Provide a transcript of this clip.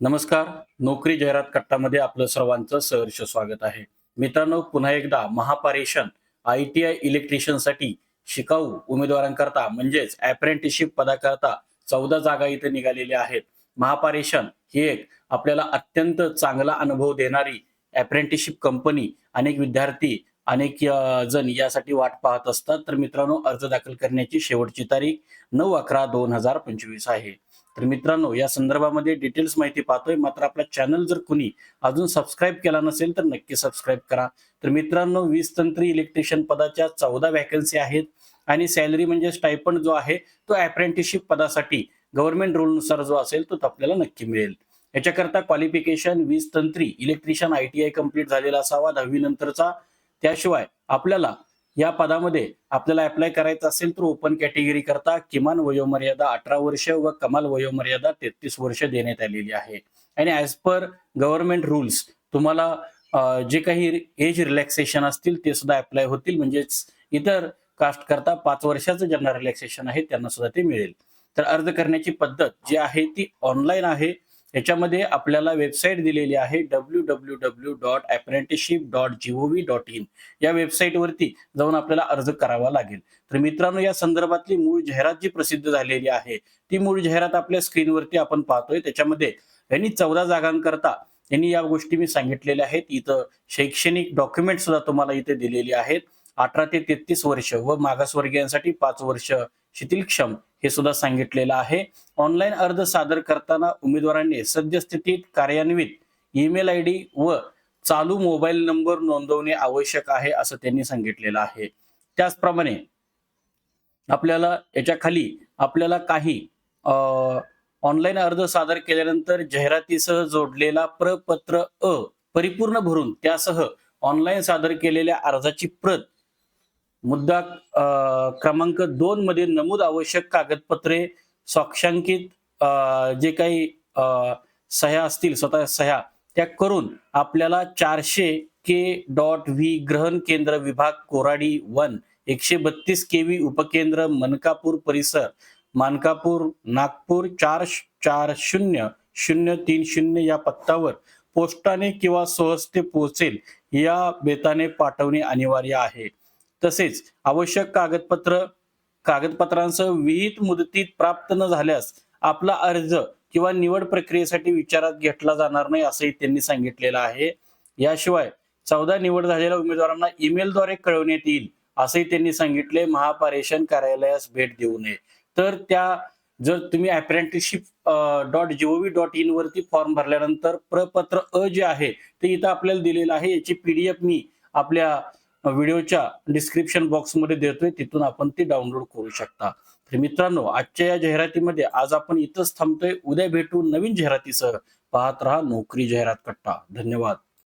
नमस्कार. नोकरी जाहिरात कट्टामध्ये आपलं सर्वांचं सहर्ष स्वागत आहे. मित्रांनो पुन्हा एकदा महापारेषण आय टी आय इलेक्ट्रिशियनसाठी शिकाऊ उमेदवारांकरता म्हणजेच अप्रेंटिसशिप पदाकरता चौदा जागा इथे निघालेल्या आहेत. महापारेषण ही एक आपल्याला अत्यंत चांगला अनुभव देणारी अप्रेंटिसशिप कंपनी अनेक विद्यार्थी अनेक जण यासाठी वाट पाहत असतात. तर मित्रांनो अर्ज दाखल करण्याची शेवटची तारीख नऊ अकरा दोन हजार पंचवीस आहे. तर मित्रांनो या संदर्भामध्ये डिटेल्स माहिती पाहतोय. मात्र आपला चॅनल जर कुणी अजून सबस्क्राईब केला नसेल तर नक्की सबस्क्राईब करा. तर मित्रांनो वीस तंत्री इलेक्ट्रिशियन पदाच्या चौदा व्हॅकन्सी आहेत आणि सॅलरी म्हणजे स्टायपंड जो आहे तो अप्रेंटिसशिप पदासाठी गव्हर्नमेंट रूलनुसार जो असेल तो आपल्याला नक्की मिळेल. याच्याकरता क्वालिफिकेशन वीज तंत्री electrician I T I complete झालेला असावा. दहावी नंतरचा. त्याशिवाय आपल्याला या पदामध्ये आपल्याला अप्लाय करायचं असेल तर ओपन कॅटेगरी करता किमान वयोमर्यादा अठरा वर्ष व कमाल वयोमर्यादा तेहतीस वर्ष देण्यात आलेली आहे. आणि ॲज पर गव्हर्नमेंट रूल्स तुम्हाला जे काही एज रिलॅक्सेशन असतील ते सुद्धा अप्लाय होतील. म्हणजेच इतर कास्ट करता पाच वर्षाचं ज्यांना रिलॅक्सेशन आहे त्यांना सुद्धा ते मिळेल. तर अर्ज करण्याची पद्धत जी आहे ती ऑनलाईन आहे. याच्यामध्ये आपल्याला वेबसाईट दिलेली आहे W W W dot apprenticeship dot G O V dot in या वेबसाईटवरती जाऊन आपल्याला अर्ज करावा लागेल. तर मित्रांनो या संदर्भातली मूळ जाहिरात जी प्रसिद्ध झालेली आहे ती मूळ जाहिरात आपल्या स्क्रीनवरती आपण पाहतोय. त्याच्यामध्ये यांनी चौदा जागांकरता यांनी या गोष्टी मी सांगितलेल्या आहेत. इथं शैक्षणिक डॉक्युमेंट सुद्धा तुम्हाला इथे दिलेली आहेत. अठरा ते तेहतीस वर्ष व मागासवर्गीयांसाठी पाच वर्ष शिथिलक्षम हे सुद्धा सांगितलेलं आहे. ऑनलाईन अर्ज सादर करताना उमेदवारांनी सद्यस्थितीत कार्यान्वित ईमेल आय डी व चालू मोबाईल नंबर नोंदवणे आवश्यक आहे असं त्यांनी सांगितलेलं आहे. त्याचप्रमाणे आपल्याला याच्या खाली आपल्याला काही ऑनलाईन अर्ज सादर केल्यानंतर जाहिरातीसह जोडलेला प्रपत्र अ परिपूर्ण भरून त्यासह ऑनलाईन सादर केलेल्या अर्जाची प्रत मुद्दा क्रमांक दोन मध्ये नमूद आवश्यक कागदपत्रे साक्षांकित जे काही सह्या असतील स्वतः सह्या त्या करून आपल्याला चारशे के डॉट व्ही ग्रहण केंद्र विभाग कोराडी वन एकशे बत्तीस केवी उपकेंद्र मनकापूर परिसर मानकापूर नागपूर चार चार शून्य शून्य तीन शून्य या पत्त्यावर पोस्टाने किंवा सहजते पोहोचेल या बेताने पाठवणे अनिवार्य आहे. तसेच आवश्यक कागदपत्र कागदपत्रांसह विहित मुदतीत प्राप्त न झाल्यास आपला अर्ज किंवा निवड प्रक्रियेसाठी विचारात घेतला जाणार नाही असंही त्यांनी सांगितलेलं आहे. याशिवाय चौदा निवड झालेल्या उमेदवारांना ईमेलद्वारे कळवण्यात येईल असंही त्यांनी सांगितले. महापारेषण कार्यालयास भेट देऊ नये. तर त्या जर तुम्ही apprenticeship dot G O V dot in वरती फॉर्म भरल्यानंतर प्रपत्र अ जे आहे ते इथं आपल्याला दिलेलं आहे. याची पीडीएफ मी आपल्या व्हिडिओच्या डिस्क्रिप्शन बॉक्समध्ये देतोय तिथून आपण ती डाउनलोड करू शकता. तर मित्रांनो आजच्या या जाहिरातीमध्ये आज आपण इथंच थांबतोय. उद्या भेटू नवीन जाहिरातीसह. पाहत राहा नोकरी जाहिरात कट्टा. धन्यवाद.